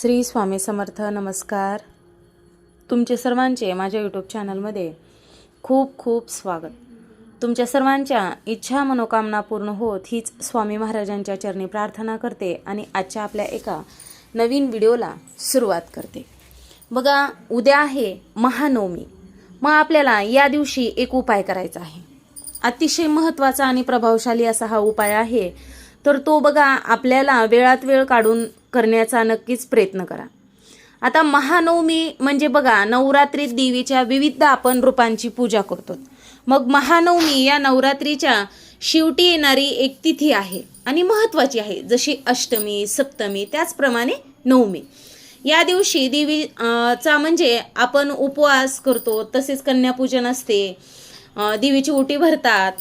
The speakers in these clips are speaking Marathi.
श्री स्वामी समर्थ नमस्कार. तुमचे सर्वांचे माझ्या यूट्यूब चॅनलमध्ये खूप खूप स्वागत. तुमच्या सर्वांच्या इच्छा मनोकामना पूर्ण होत हीच स्वामी महाराजांच्या चरणी प्रार्थना करते आणि आजच्या आपल्या एका नवीन व्हिडिओला सुरुवात करते. बघा उद्या आहे महानवमी. मग आपल्याला या दिवशी एक उपाय करायचा आहे. अतिशय महत्त्वाचा आणि प्रभावशाली असा हा उपाय आहे तर तो बघा आपल्याला वेळात वेळ काढून करण्याचा नक्कीच प्रयत्न करा. आता महानवमी म्हणजे बघा नवरात्रीत देवीच्या विविध आपण रूपांची पूजा करतो. मग महानवमी या नवरात्रीच्या शेवटी येणारी एक तिथी आहे आणि महत्त्वाची आहे जशी अष्टमी सप्तमी त्याचप्रमाणे नवमी. या दिवशी देवी चा म्हणजे आपण उपवास करतो तसेच कन्यापूजन असते देवीची ओटी भरतात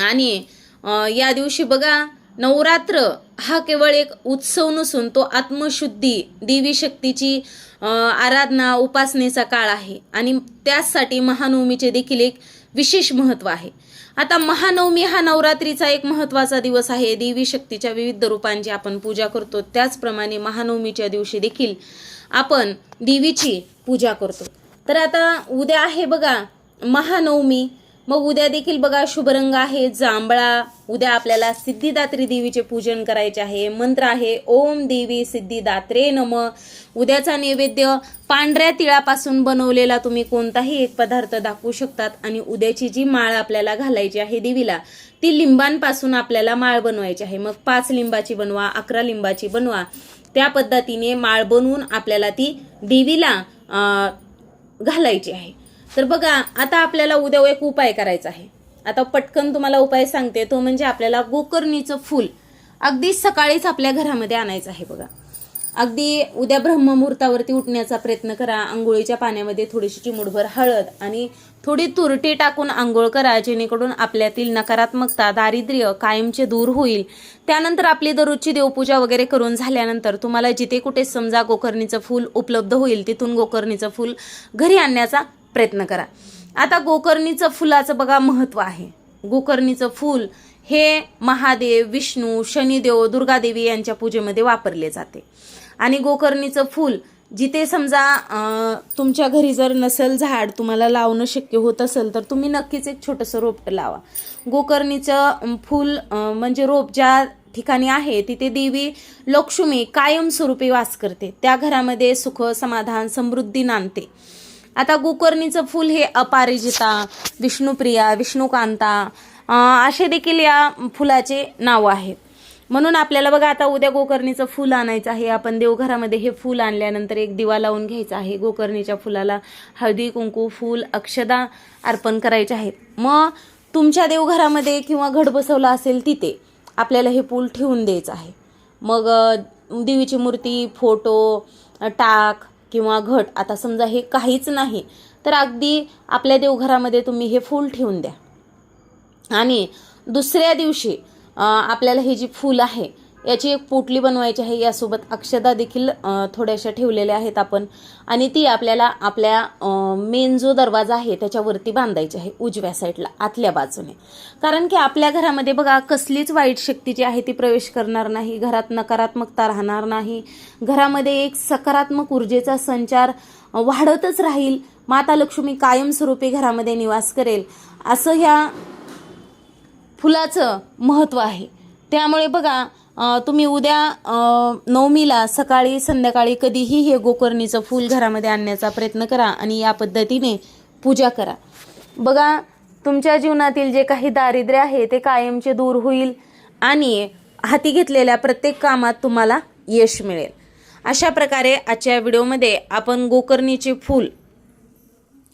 आणि या दिवशी बघा नवरात्र हा केवळ एक उत्सव नसून तो आत्मशुद्धी देवी शक्तीची आराधना उपासनेचा काळ आहे. आणि त्याचसाठी महानवमीचे देखील एक विशेष महत्त्व आहे. आता महानवमी हा नवरात्रीचा एक महत्त्वाचा दिवस आहे. देवी शक्तीच्या विविध रूपांची आपण पूजा करतो. त्याचप्रमाणे महानवमीच्या दिवशी देखील आपण देवीची पूजा करतो. तर आता उद्या आहे बघा महानवमी. मग उद्या देखील बघा शुभ रंग आहे जांभळा. उद्या आपल्याला सिद्धिदात्री देवीचे पूजन करायचे आहे. मंत्र आहे ओम देवी सिद्धिदात्रे नम. उद्याचा नैवेद्य पांढऱ्या तिळापासून बनवलेला तुम्ही कोणताही एक पदार्थ दाखवू शकतात आणि उद्याची जी माळ आपल्याला घालायची आहे देवीला ती लिंबांपासून आपल्याला माळ बनवायची आहे. मग पाच लिंबाची बनवा अकरा लिंबाची बनवा. त्या पद्धतीने माळ बनवून आपल्याला ती देवीला घालायची आहे. तर बघा आता आपल्याला उद्या एक उपाय करायचा आहे. आता पटकन तुम्हाला उपाय सांगते. तो म्हणजे आपल्याला गोकर्णीचं फूल अगदी सकाळीच आपल्या घरामध्ये आणायचं आहे बघा. अगदी उद्या ब्रह्ममुहूर्तावरती उठण्याचा प्रयत्न करा. आंघोळीच्या पाण्यामध्ये थोडीशी चिमुडभर हळद आणि थोडी तुरटी टाकून आंघोळ करा जेणेकरून आपल्यातील नकारात्मकता दारिद्र्य कायमचे दूर होईल. त्यानंतर आपली दररोजची देवपूजा वगैरे करून झाल्यानंतर तुम्हाला जिथे कुठे समजा गोकर्णीचं फूल उपलब्ध होईल तिथून गोकर्णीचं फूल घरी आणण्याचा प्रयत्न करा. आता गोकर्णीचं फुलाचं बघा महत्त्व आहे. गोकर्णीचं फूल हे महादेव विष्णू शनिदेव दुर्गादेवी यांच्या पूजेमध्ये वापरले जाते. आणि गोकर्णीचं फूल जिथे समजा तुमच्या घरी जर नसेल झाड तुम्हाला लावणं शक्य होत असेल तर तुम्ही नक्कीच एक छोटंसं रोपटं लावा. गोकर्णीचं फूल म्हणजे रोप ज्या ठिकाणी आहे तिथे देवी लक्ष्मी कायमस्वरूपी वास करते. त्या घरामध्ये सुख समाधान समृद्धी नांदते. आता गोकर्णीचं फूल हे अपारिजिता विष्णुप्रिया विष्णुकांता असे देखील या फुलाचे नाव आहेत म्हणून आपल्याला बघा आता उद्या गोकर्णीचं फूल आणायचं आहे. आपण देवघरामध्ये हे फूल आणल्यानंतर एक दिवा लावून घ्यायचा आहे. गोकर्णीच्या फुलाला हळदी कुंकू फूल अक्षदा अर्पण करायचे आहेत. मग तुमच्या देवघरामध्ये किंवा घड बसवला असेल तिथे आपल्याला हे फूल ठेवून द्यायचं आहे. मग देवीची मूर्ती फोटो टाक किंवा घट आता समजा हे काहीच नाही तर अगदी आपल्या देवघरामध्ये तुम्ही हे फूल ठेवून द्या. आणि दुसऱ्या दिवशी आपल्याला हे जी फूल आहे याची एक पोटली बनवायची आहे. यासोबत अक्षदा देखील थोड्याशा ठेवलेल्या आहेत आपण. आणि ती आपल्याला आपल्या मेन जो दरवाजा आहे त्याच्यावरती बांधायची आहे उजव्या साईडला आतल्या बाजूने. कारण की आपल्या घरामध्ये बघा कसलीच वाईट शक्ती जी आहे ती प्रवेश करणार नाही घरात नकारात्मकता राहणार नाही घरामध्ये एक सकारात्मक ऊर्जेचा संचार वाढतच राहील माता लक्ष्मी कायमस्वरूपी घरामध्ये निवास करेल असं ह्या फुलाचं महत्त्व आहे. त्यामुळे बघा तुम्ही उद्या नवमीला सकाळी संध्याकाळी कधीही हे गोकर्णीचं फूल घरामध्ये आणण्याचा प्रयत्न करा आणि या पद्धतीने पूजा करा. बघा तुमच्या जीवनातील जे काही दारिद्र्य आहे ते कायमचे दूर होईल आणि हाती घेतलेल्या प्रत्येक कामात तुम्हाला यश मिळेल. अशा प्रकारे आजच्या व्हिडिओमध्ये आपण गोकर्णीचे फूल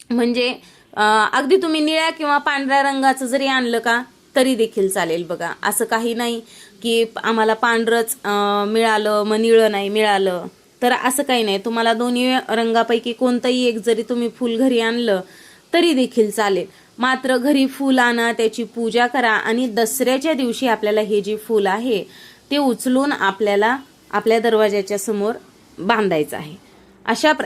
म्हणजे अगदी तुम्ही निळ्या किंवा पांढऱ्या रंगाचं जरी आणलं का तरी देखील चालेल बघा. असं काही नाही की आम्हाला पांढरंच मिळालं मग निळं नाही मिळालं. तर असं काही नाही. तुम्हाला दोन्ही रंगापैकी कोणतंही एक जरी तुम्ही फूल घरी आणलं तरी देखील चालेल. मात्र घरी फूल आणा त्याची पूजा करा आणि दसऱ्याच्या दिवशी आपल्याला हे जे फूल आहे ते उचलून आपल्याला आपल्या दरवाजाच्या समोर बांधायचं आहे. अशा प्र